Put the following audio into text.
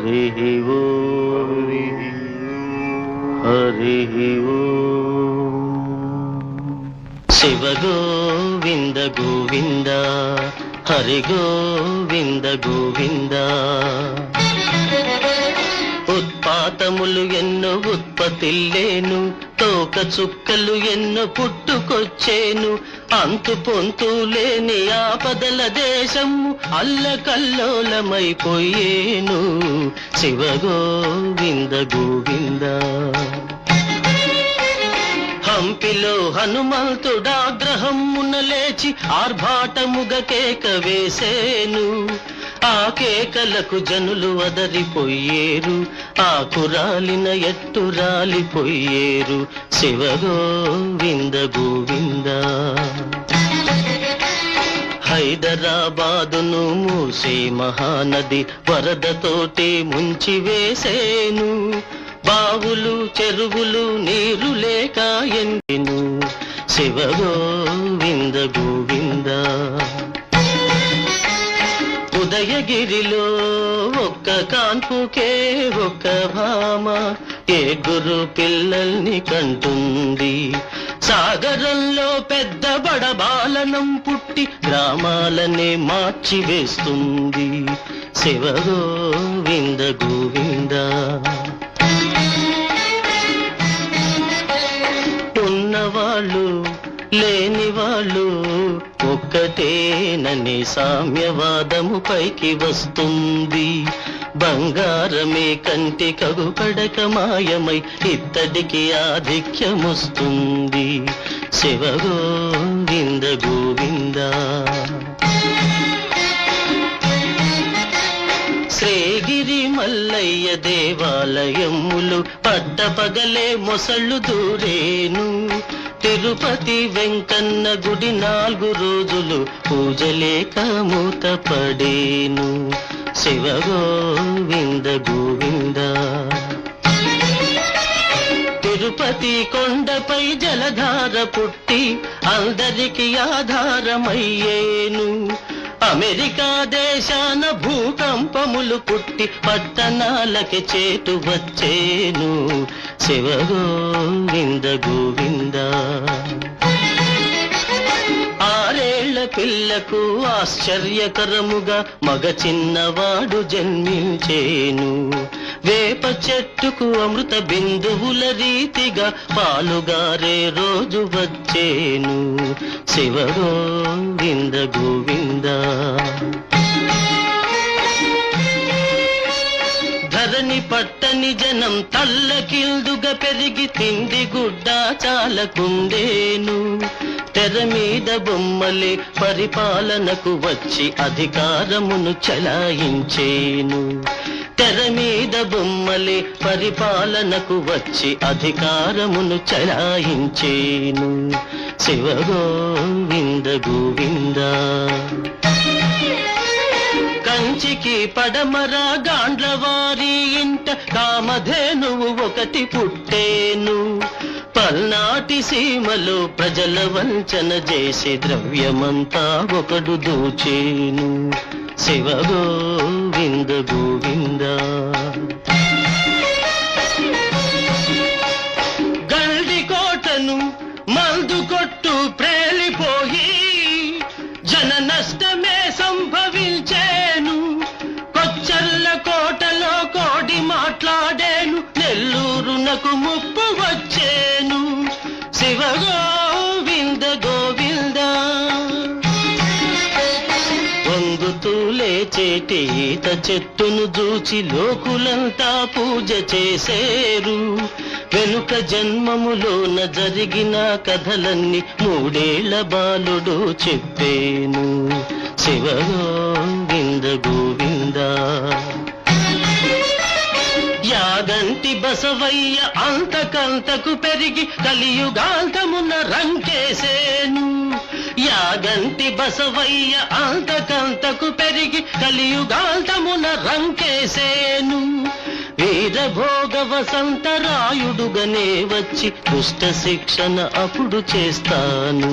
हरिः वो हरिः वो शिवगोविन्द गोविन्द हरिगोविन्द गोविन्द ఉత్పాతములు ఎన్నో ఉత్పత్తిల్లేను తోక చుక్కలు ఎన్నో పుట్టుకొచ్చేను అంతు పొంతు లేని ఆపదల దేశము అల్లకల్లోలమైపోయేను. శివ గోవింద గోవింద. హంపిలో హనుమంతుడాగ్రహమున లేచి ఆర్భాటముగ కేక వేసేను. ఆ కేకలకు జనులు వదరిపోయేరు ఆ కురాలిన ఎట్టు రాలిపోయేరు. శివగోవింద గోవింద హైదరాబాదును మూసే మహానది వరదతోటి ముంచి వేసేను. బావులు చెరువులు నీరు లేక ఎండిను. శివ గిరిలో ఒక్క కాన్పుకే ఒక్క భామ. ఏ గురు పిల్లల్ని కంటుంది? సాగరంలో పెద్ద బడబాలనం పుట్టి గ్రామాలనే మార్చి వేస్తుంది. శివ గోవింద గోవింద. ఒక్కటేనని సామ్యవాదము పైకి వస్తుంది. బంగారమే కంటి కగుపడక మాయమై ఇత్తడికి ఆధిక్యమొస్తుంది. శివ గోవింద గోవింద. శ్రీగిరి మల్లయ్య దేవాలయములు పట్టపగలే మొసళ్ళు దూరేను. తిరుపతి వెంకన్న గుడి నాలుగు రోజులు పూజలేక మూత పడేను శివ గోవింద గోవింద. తిరుపతి కొండపై జలధార పుట్టి అందరికి ఆధారమయ్యేను. అమెరికా దేశాన భూకంపములు పుట్టి పట్టణాలకి చేటు వచ్చేను. శివ గోవింద గోవింద. ఆరేళ్ళ పిల్లకు ఆశ్చర్యకరముగా మగ చిన్నవాడు జన్మించేను. వేప చెట్టుకు అమృత బిందువుల రీతిగా పాలుగారే రోజు వచ్చేను. శివ గోవింద గోవింద. ధరణి పట్టని జనం తల్లకిల్దుగా పెరిగి తిండి గుడ్డ చాలకుండేను. తెర మీద బొమ్మలే పరిపాలనకు వచ్చి అధికారమును చలాయించేను. తెర మీద బొమ్మలే పరిపాలనకు వచ్చి అధికారమును చలాయించేను. శివ గోవింద గోవింద. కంచికి పడమర గాండ్లవారి ఇంట కామధేనువు ఒకటి పుట్టేను. పల్నాటి సీమలో ప్రజల వంచన చేసి ద్రవ్యమంతా ఒకడు దోచేను. శివగో గోవింద గోవింద లేచేటి ఈత చెట్టును చూచి లోకులంతా పూజ చేసేరు. వెనుక జన్మములోన జరిగిన కథలన్నీ మూడేళ్ళ బాలుడు చెప్పేను. శివ గోవింద గోవింద. యాగంటి బసవయ్య అంతకంతకు పెరిగి కలియుగాంతమున రంకేసేను. యాగంటి బసవయ్య అంతకంతకు పెరిగి కలియుగాంతమున రంకేసేను. వీరభోగ వసంతరాయుడుగనే వచ్చి దుష్ట శిక్షణ అప్పుడు చేస్తాను.